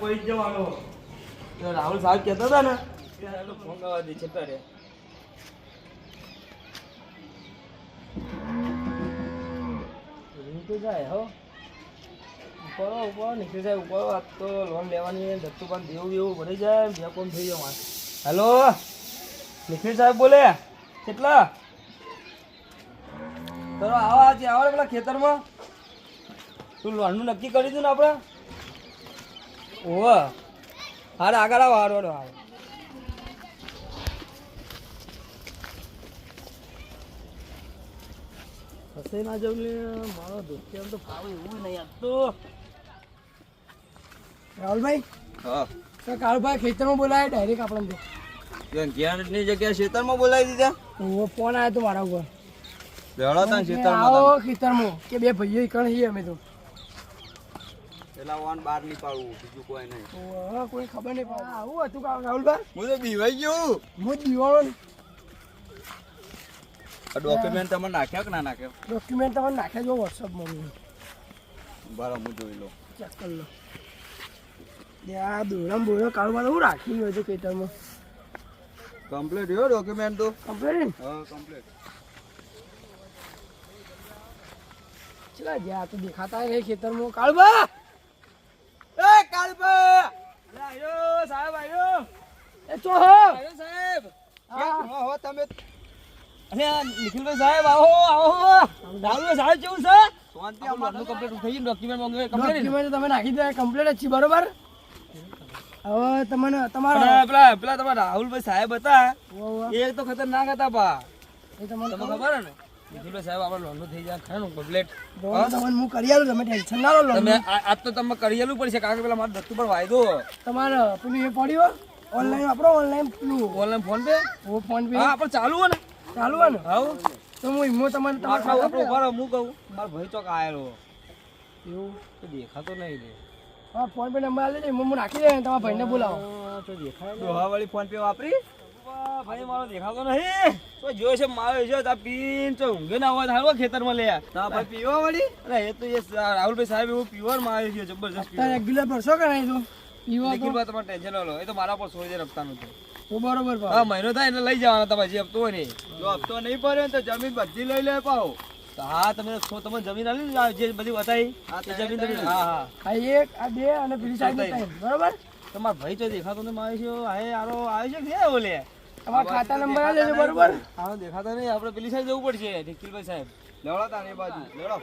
કોઈ જવાનો. રાહુલ સાહેબ કહેતા હતા ને ફોન કરવા દે છે તારે તો જાય હો. ઉપર ઉપર નીકળી જાય ઉપર આ તો લોન લેવાની ધત્તુ પણ દેવું એવું ભરી જાય બે કોમ થઈ જાય હેલો? નિખિલ સાહેબ બોલે કેટલા? ચલો આવો આજે આવો ને પેલા ખેતરમાં. તું લોનનું નક્કી કરી દઉં ને આપણે ઓહ હારે આગળ આવો હારો હારો હારો. ફસાઈ ના જવું લે મારો દોસ્તી આમ તો ફાવે એવું નહીં રાહુલભાઈ? હા. તો કાળુભાઈ ખેતરમાં બોલાય ડાયરેક્ટ ઘેરની જગ્યાએ ખેતરમાં બોલાવી દીધા? તો ફોન આવ્યો તો મારા ઉપર. આવો ખેતરમાં કે બે ભાઈઓ કણ છીએ અમે તો. પેલા બહાર નહીં પાડવું બીજું કોઈ નહીં. કોઈ ખબર નહીં પડે. આવું હતું કા રાહુલભાઈ? હું તો બીવાઈ ગયો. હું આ ડોક્યુમેન્ટ તમે નાખ્યા કે ના નાખ્યા? ડોક્યુમેન્ટ તમે નાખ્યા જો વોટ્સઅપમાં મેં બરાબર હું જોઈ લો ચેક કરી લો ત્યાં દોરામ બોરો કાળમાં તો હું રાખી ગયો છું ખેતરમાં. કમ્પ્લીટ રહ્યો ડોક્યુમેન્ટ તો? કમ્પ્લેટ હા કમ્પ્લીટ ચલા જ્યાં તો દેખાતા નહીં ખેતરમાં. કાળબા આયો સાહેબ આયો એ ચો હો? આયો સાહેબ. હા. હો તમે? અરે નિખિલભાઈ સાહેબ આવો આવો દારૂ સાહેબ કેવું છે? શાંતિ અમારું કમ્પ્લીટ થઈ ગયું ડોક્યુમેન્ટ માંગે કમ્પ્લીટ ડોક્યુમેન્ટ તમે નાખી દે કમ્પ્લીટ છે બરોબર? હવે તમને તમારો પેલા પેલા તમારા રાહુલભાઈ સાહેબ હતા. એ તો ખતરનાક હતા બા એ તમને ખબર ને? નિખિલભાઈ સાહેબ આપણે લોનનું થઈ જાય ખરું કમ્પ્લેટ? તમને હું કરી આલું તમે ટેન્શન ના લો તમે આ- આજ તો તમે કરેલું પડશે કારણ કે પેલા મારા દત્તુ પર વાયદો. તમારે પેલું એ પડ્યું ઓનલાઈન વાપરો ઓનલાઈન પેલું. Online PhonePe? ઓ ફોન પે. હા આપણે ચાલુ હોય ને. ચાલુ હોય ને? હા તો હું એમાં તમને તમારે મારા ખબર ઊભા હું કહું મારો ભાઈ ચોક આયેલો. એવું? તો દેખાતો નહીં રે. હા ફોન પે નંબર આલે દે હું નાખી દે તમારા ભાઈને બોલાવો. તો દેખાય ડોહાવાળી ફોન પે વાપરી? ભાઈ મારો દેખાતો નહીં. તો જોયો છે મારો છે તા પીન તો ઊંઘે ના હોય હાલો ખેતરમાં લે તા ભાઈ પીવા વાળી. અરે એ તો એ રાહુલભાઈ સાહેબ એવું પીવર મારે છે જબરજસ્ત તારે રેગ્યુલર ભરશો કે નહીં તું? તો. નિખિલભાઈ તમારે ટેન્શન લો. એ તો મારા પર સોજે રફતાનું છે તો. બરોબર હા મહિનો થાય એટલે લઈ જવાનો તમારે જે હપ્તો હોય ને જો હપ્તો નહીં પડે તો જમીન બધી લઈ લે પાઓ હા તમે છો તમે જમીન આલી જે બધી બતાવી એ જમીન તમે હા હા. આ એક આ બે અને પેલી સાઈડ બરોબર? તમારા ભાઈ તો દેખાતો ને મારે છે આય આરો છે કે ઓલે તમારા ખાતા નંબર આ છે બરોબર? હા દેખાતા નહીં આપણે પેલી સાઈડ જવું પડશે નિખિલભાઈ સાહેબ. લેવડો તાર બાજુ લેવડો.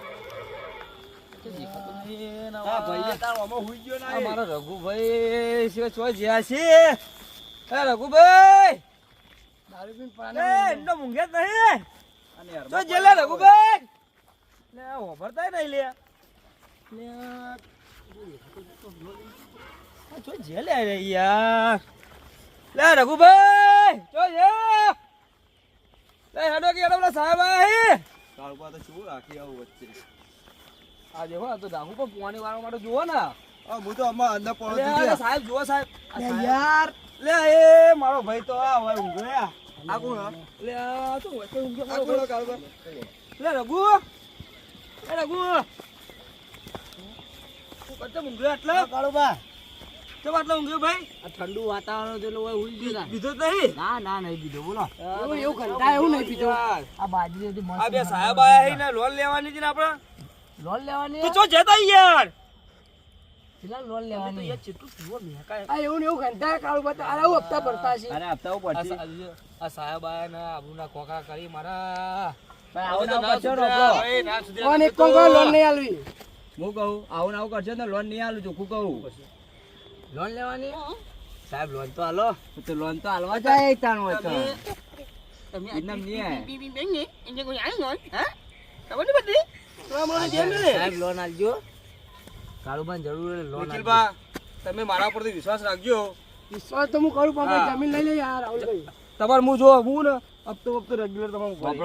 રઘુભાઈ જેલે યાર. લે રઘુભાઈ જો જે. લે હેડો કે હેડો સાહેબ આહી કાળુબા તો શું રાખી આવું વચ્ચે? આ દેખો આ તો ડાકુ પર પાણી વાળવા માટે જુઓ ને. આ હું તો આમાં અંદર પડો સાહેબ જુઓ સાહેબ. યાર. લે એ મારો ભાઈ તો આ હવે ઊંઘ્યો આ કોણ? લે આ તો વચ્ચે ઊંઘ્યો આ મારો ભાઈ. કાળુબા લે રઘુ. લે રઘુ. તું કચ્ચે ઊંઘ્યો એટલે કાળુબા કેમ આટલો ઊંઘ્યો ભાઈ? આ ઠંડુ વાતાવરણ છે એટલે ઓય હુઈ ગયો તા. બીજો જ નહીં? ના ના નહીં પીધો બોલો. એવું એવું કંટાળે એવું નહીં પીધો. આ બાજરી હતી મસ્ત આ બે સાહેબ આયા હે ને લોન લેવાની છે ને આપણે? લોન લેવાની તો ચો જતા યાર? લોન તો લેવાની? યાર ચેટલું પીવો મેકાય. આ એવું ને એવું કંટાળે કાળું બતા હપ્તા ભરતા છે અરે હપ્તા આ આ સાહેબ આયા ને આબરૂના કોકા કરી મારા. આવું ના કોણ એક કોણ લોન નહીં આલવી? હું કહું આવું ને આવું કરશે ને લોન નહીં આલું ચોખ્ખું કહું લોન લેવાની? સાહેબ લોન તો હાલો તો લોન તો હાલવા જાય તાણ હોય તો. ઇનામ નહીં આય. સાહેબ લોન આલજો કાળુબા જરૂર લોન આલજો. તમે મારા પરથી વિશ્વાસ રાખજો. વિશ્વાસ તો હું કરું પણ. જમીન લઈ લે યાર રાહુલભાઈ. તમારે હું જો હું ને હપ્તો હપ્તો રેગ્યુલર તમારું ભરી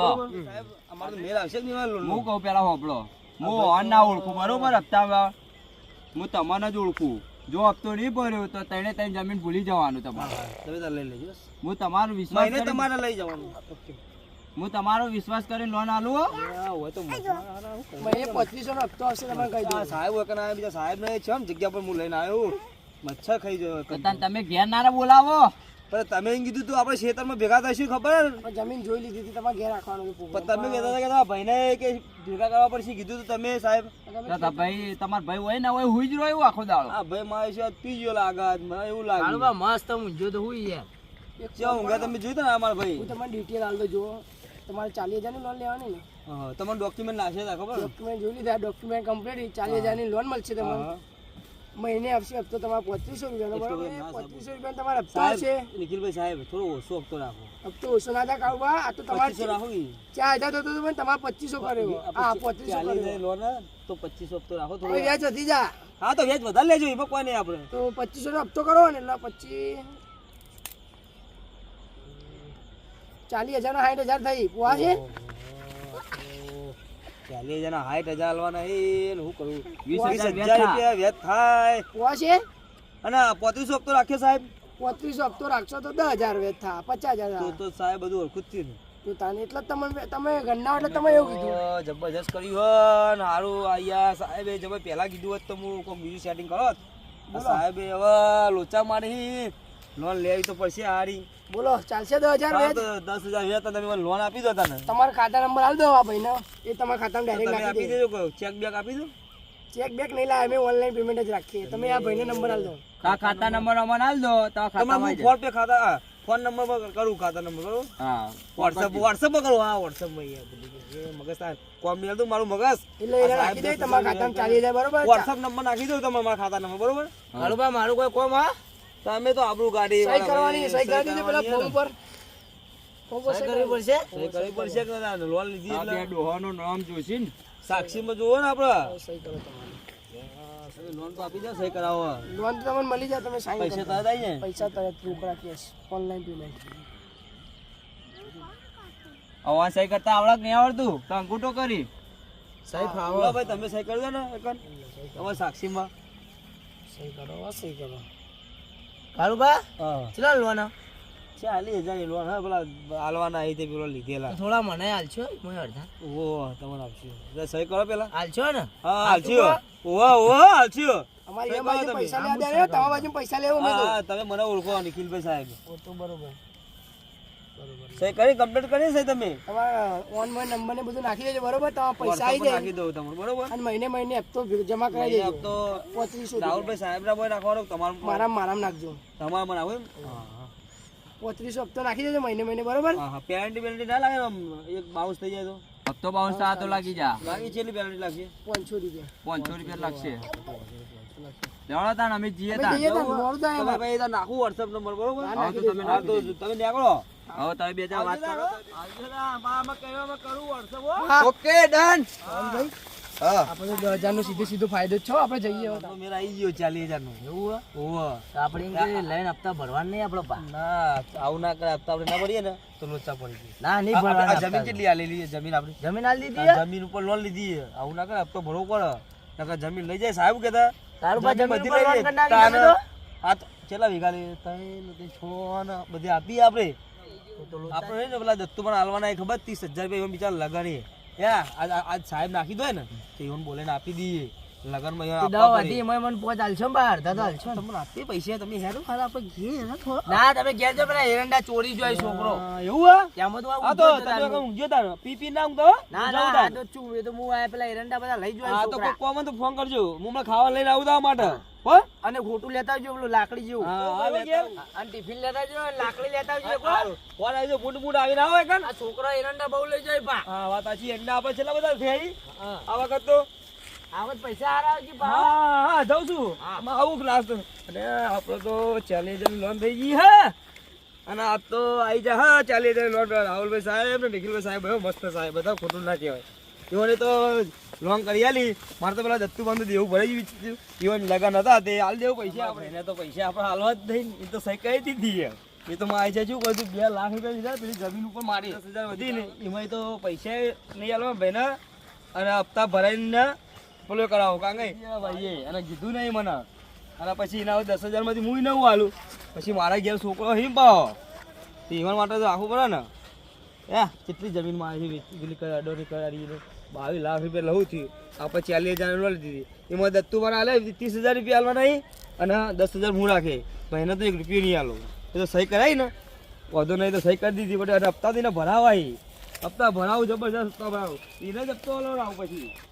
સાહેબ, અમારો મેલ આવશે જ નહીં આ હું કહું પેલા હોપડો હું ઓન ના ઓળખું બરોબર? હપ્તામાં હું તમને જ ઓળખું. જો હપ્તો નહીં ભર્યો તો તને તને જમીન ભૂલી જવાનું તમારે. તમે તાર લઈ લેજો. હું તમારો વિશ્વાસ મહિને કરીને- તમારે લઈ જવાનું. હું તમારો વિશ્વાસ કરીને લોન આલું હો. હોય તો પચીસો નો હપ્તો આવશે તમને કહી આ સાહેબ હોય કે ના, બીજા સાહેબ ને છે જગ્યા પર હું લઈને આવ્યો. મચ્છર ખાઈ ગયો તમે ઘેર ના બોલાવો. પણ તમે એમ કીધું તું આપણે ખેતરમાં ભેગા થઈશું ખબર પણ જમીન જોઈ લીધી હતી તમારે ઘેર રાખવાનું પણ તમે કહેતા હતા કે તમારા ભાઈને કે ભેગા કરવા પડશે કીધું તું તમે સાહેબ. તો ભાઈ તમાર ભાઈ હોય ને હોય હુઈ જ રહ્યો આખો દાડો. હા ભાઈ મારે છે પી ગયો લાગે મને એવું લાગે કાળુબા મસ્ત ઊંઝો તો હુઈ યાર ક્યાં ઊંઘ્યા તમે જોયું તું ને અમારા ભાઈ? હું તમને ડિટેલ આલ દો જો તમારે ચાલીસ હજારની લોન લેવાની ને? હા, તમારે ડોક્યુમેન્ટ નાખે ખબર ડોક્યુમેન્ટ જોઈ લીધા ડોક્યુમેન્ટ કમ્પ્લીટ ચાલીસ હજારની લોન મળશે તમને. હા. મહિને આપશે હપ્તો તમારે પચીસો રૂપિયાનો બરાબર. પોત્રીસો રૂપિયા તમારે હપ્તા છે નિખિલભાઈ સાહેબ થોડો ઓછો હપ્તો રાખો. હપ્તો ઓછો ના થાય કાઢવા આ તો તમારે રાખો ચાર હજાર થતો તો પણ તમારે પચીસો કર્યો. હા પચીસો લોન તો પચીસો હપ્તો રાખો થોડો. વ્યાજ વધી જા. હા તો વ્યાજ વધારે લેજો એ નહીં આપણે. તો પચીસો નો હપ્તો કરો ને એટલે પચીસ ચાલીસ હજાર નો સાઠ હજાર થઈ. પોવા છે? ચાલીસ હજાર હાઈટ હજાર હાલવાના એ શું કરું? વીસ હજાર રૂપિયા વ્યાજ થાય. કોવા છે? અને પોત્રીસો હપ્તો રાખ્યો સાહેબ? પોત્રીસો હપ્તો રાખશો તો દસ હજાર વેચ થાય પચાસ હજાર. તો તો સાહેબ બધું ઓળખું જ થયું તો તાને એટલે જ તમને તમે ગણના એટલે તમે એવું કીધું. જબરજસ્ત કર્યું હો ને સારું આયા સાહેબે જબ પહેલા કીધું હોત તો હું કોઈ બીજું સેટિંગ કરો. સાહેબે હવે લોચા મારી લોન લેવી તો પડશે હારી. બોલો ચાલશે દસ હજાર તો દસ હજાર વ્યાજ તમે મને લોન આપી દો તને. તમારા ખાતા નંબર આપી દો આ ભાઈને. એ તમારા ખાતામાં ડાયરેક્ટ આપી દેજો. ચેક બેક આપી દો. ચેક બેક નહીં લાવે અમે ઓનલાઈન પેમેન્ટ જ રાખીએ. તમે આ ભાઈને નંબર આપી દો. આ ખાતા નંબર અમને આપી દો તો ખાતા ફોન પે ખાતા ફોન નંબર પર કરું ખાતા નંબર બરોબર? હા વોટ્સઅપ વોટ્સએપ પર કરું હા વોટ્સઅપમાં યાર મગજ તાર કોમ મેલ હાલતું મારું મગજ. એટલે એ નાખી દે તમારા ખાતામાં ચાલી જાય બરોબર. વોટ્સઅપ નંબર નાખી દો તમારા ખાતા નંબર બરોબર? કાળુબા મારું કોઈ કોમ હા? તમે તો આબરૂ ગાડી સહી કરવાની સહી કરી છે પેલા ફોન પર ફોર્મ પર સહી કરવી પડશે? સહી કરવી પડશે કે ના? લોન લીધી આ બે નામ જોઈશે ને. સાક્ષીમાં જોવો ને આપડે. સહી કરો તમારી. લોન તો આપી દે સહી કરાવો. લોન તો તમને મળી જાય તમે સાઈન પૈસા તરત આવી થાય પૈસા તરત રોકડા કેશ ઓનલાઈન પેમેન્ટ અવાજ સહી કરતા આવડક નહીં આવડતું. તો અંગૂઠો કરી. સહી બોલો ભાઈ તમે સહી કરી દો ને એકન તમારે સાક્ષીમાં. સહી કરો સહી કરો. કાળુબા હા. ચલા લોન ચાલીસ હજાર લોન. હા પેલા હાલવાના આવી પેલો લીધેલા. થોડા મને હાલશો મને અડધા. ઓહો તમને આપશું. સહી કરો પેલા. હાલશો ને? હા અમારી એ બાજુ કરો તમે. પૈસા લેવા દે બાજુ પૈસા લેવો હા તમે મને ઓળખો નિખિલભાઈ સાહેબ. તો બરોબર. સહી કરી કમ્પ્લીટ કરી છે તમે? તમારા ઓનલાઈન નંબર ને બધું નાખી દેજો બરોબર? તમારા પૈસા આવી જાય. નાખી દઉં તમને બરોબર? અને મહિને મહિને હપ્તો જમા કરાવી દેજો. હપ્તો પોત્રીસો રાહુલભાઈ સાહેબ ના બોય નાખવાનો તમારું મારા મારામ નાખજો. તમારે મને આવું પોત્રીસો હપ્તો નાખી દેજો મહિને મહિને બરોબર? હા હા. પેરેન્ટી પેરેન્ટી ના લાગે એક બાઉન્સ થઈ જાય તો? હપ્તો બાઉન્સ થવા તો લાગી જા. લાગી છે એટલી લાગશે? પાંચસો રૂપિયા. પાંચસો રૂપિયા લાગશે. લેવડો તાણ અમે જઈએ અમે તાણ. જઈએ તો મોડું થાય તમે એમાં. ભાઈ નાખું વોટ્સઅપ નંબર બરોબર? હા, હા તો તમે નાખો તમે નીકળો. હવે તમે બે જણા વાત કરો. Okay done. આપણે દસ હજારનો સીધે સીધો ફાયદો છો આપણે જઈએ મેરા આવી ગયો ચાલીસ હજારનું એવું ઓહો આપણે લઈને હપ્તા ભરવાનું નહીં આપણો પા. ના આવું ના કરે હપ્તા આપણે ના ભરીએ ને તો લોચા પડી જાય. ના નહીં જમીન કેટલી આલેલી જમીન આપણી. જમીન આલી દીધી જમીન ઉપર લોન લીધી આવું ના કરે હપ્તો ભરવો પડે. નકર જમીન લઈ જાય સાહેબ કેતા. તારું પાસે જમીન ઉપર લઈ લોન જાય. કરી નાખી તાને- તમે આ તો કેટલા વીઘા લે? છ ને બધી આપી આપણે. આપણે ને પેલા દત્તુ પણ હાલવાના ખબર? ત્રીસ હજાર રૂપિયા એવા બિચારા લગાડીએ. યા આજ સાહેબ નાખી દો ને તો એવું બોલે ને આપી દઈએ. લગનમાં દવા હતી. એમાં મને પોચ હાલશો ને બહાર દાદા હાલશો ને. તમને આપીએ પૈસા તમે હેરો? ખરા આપણે ઘેર. ના તમે ઘેર જો પેલા એરંડા ચોરી જોય છોકરો. એવું હા? ત્યાં તો આ તો તમે ઊંઘ્યો તાર. પી પી ના ઊંઘતો? ના ના આ તો ચૂ એ તો હું આ પેલા એરંડા બધા લઈ જોય આ તો કોમન તો ફોન કરજો. હું હમણાં ખાવા લઈને આવું તારા માટે. હો? અને ખોટું લેતા આવજો પેલું લાકડી જેવું. અને ટિફિન લેતા આવજો લાકડી લેતા આવજો. ફોન આવી જાય, બૂટ બૂટ આવીને આવો એકન. આ છોકરા એરંડા બહુ લઈ જાય પા હા વાત સાચી. એરંડા આપણે છેલ્લા બધા થઈ આ વખત તો આવત પૈસા હારા આવજો પા હા હા જાઉં છું. આમાં આવું ક્લાસ તો અને આપણે તો ચાલીસ હજારની લોન થઈ ગઈ હે. અને આપ તો આવી જા હા ચાલીસ હજારની લોન રાહુલભાઈ સાહેબ ને નિખિલભાઈ સાહેબ બહુ મસ્ત સાહેબ બધા ખોટું ના કહેવાય. એઓને તો લોન કરી આલી. મારે તો પેલા દત્તુ બંધુ દેવું ભરાઈ ગયું ઈવન લગન હતા તે હાલ દેવું પૈસા આપણે એને તો પૈસા આપણે હાલવા જ નહીં એ તો સહી કરી દીધી એમ એ તો મારે છે શું કહું બે લાખ રૂપિયા લીધા પેલી જમીન ઉપર મારી. દસ હજાર વધી ને એમાં તો પૈસા નહીં હાલવા ભાઈ અને હપ્તા ભરાઈને પેલો કરાવો કે ભાઈ એને કીધું નહીં મને. અને પછી એના દસ હજારમાંથી હું નવું હાલું પછી મારા ઘેર છોકરો હિમ પાવો ઈવન માટે તો રાખવું પડે ને. એ, કેટલી જમીનમાં આવી વેચી પેલી કઈ અડોની કરારી બાવીસ લાખ રૂપિયા લઉં થયું આપણે ચાલીસ હજાર લઈ લીધી. એમાં દત્તુ મને હાલે, ત્રીસ હજાર રૂપિયા હાલવા નહીં. અને દસ હજાર હું રાખે. મહિને તો એક રૂપિયો નહીં હાલો એ તો સહી કરાવી ને. વધુ નહીં તો સહી કરી દીધી બટ હપ્તા થઈને ભરાવાય. હપ્તા ભરાવું, જબરજસ્ત હપ્તા ભરાવું. એને જ હપ્તો આલો પછી.